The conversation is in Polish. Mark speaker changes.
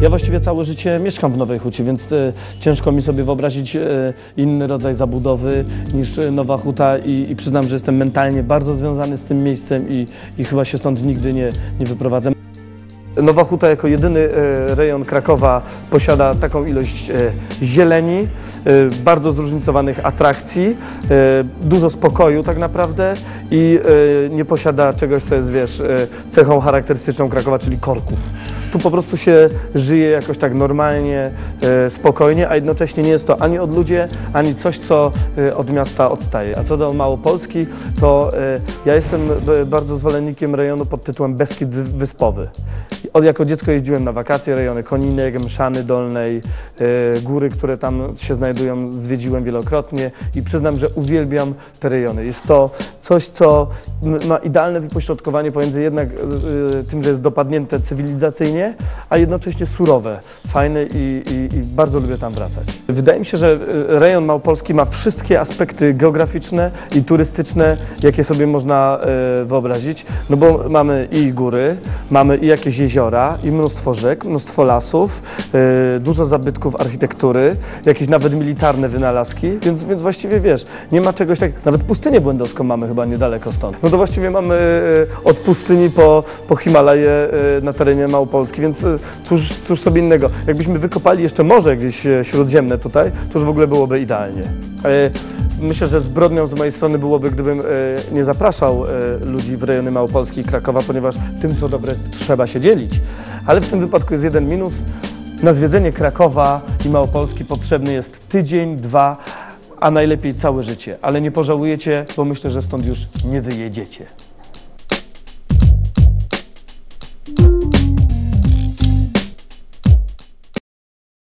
Speaker 1: Ja właściwie całe życie mieszkam w Nowej Hucie, więc e, ciężko mi sobie wyobrazić e, inny rodzaj zabudowy niż e, Nowa Huta i, i przyznam, że jestem mentalnie bardzo związany z tym miejscem i, i chyba się stąd nigdy nie, nie wyprowadzę. Nowa Huta jako jedyny rejon Krakowa posiada taką ilość zieleni, bardzo zróżnicowanych atrakcji, dużo spokoju tak naprawdę i nie posiada czegoś, co jest, wiesz, cechą charakterystyczną Krakowa, czyli korków. Tu po prostu się żyje jakoś tak normalnie, e, spokojnie, a jednocześnie nie jest to ani odludzie, ani coś, co e, od miasta odstaje. A co do Małopolski, to e, ja jestem bardzo zwolennikiem rejonu pod tytułem Beskid Wyspowy. Od jako dziecko jeździłem na wakacje, rejony Koninek, Mszany Dolnej, góry, które tam się znajdują, zwiedziłem wielokrotnie i przyznam, że uwielbiam te rejony. Jest to coś, co ma idealne wypośrodkowanie pomiędzy jednak tym, że jest dopadnięte cywilizacyjnie, a jednocześnie surowe, fajne i, i, i bardzo lubię tam wracać. Wydaje mi się, że e, rejon Małopolski ma wszystkie aspekty geograficzne i turystyczne, jakie sobie można e, wyobrazić, no bo mamy i góry, mamy i jakieś jeziora, i mnóstwo rzek, mnóstwo lasów, e, dużo zabytków architektury, jakieś nawet militarne wynalazki, więc, więc właściwie wiesz, nie ma czegoś tak, nawet pustynię błędowską mamy chyba niedaleko stąd. No to właściwie mamy od pustyni po, po Himalaje na terenie Małopolski, więc e, cóż, cóż sobie innego. Jakbyśmy wykopali jeszcze morze gdzieś e, śródziemne tutaj, to już w ogóle byłoby idealnie. E, Myślę, że zbrodnią z mojej strony byłoby, gdybym nie zapraszał ludzi w rejony Małopolski i Krakowa, ponieważ tym, co dobre, trzeba się dzielić. Ale w tym wypadku jest jeden minus. Na zwiedzenie Krakowa i Małopolski potrzebny jest tydzień, dwa, a najlepiej całe życie. Ale nie pożałujecie, bo myślę, że stąd już nie wyjedziecie.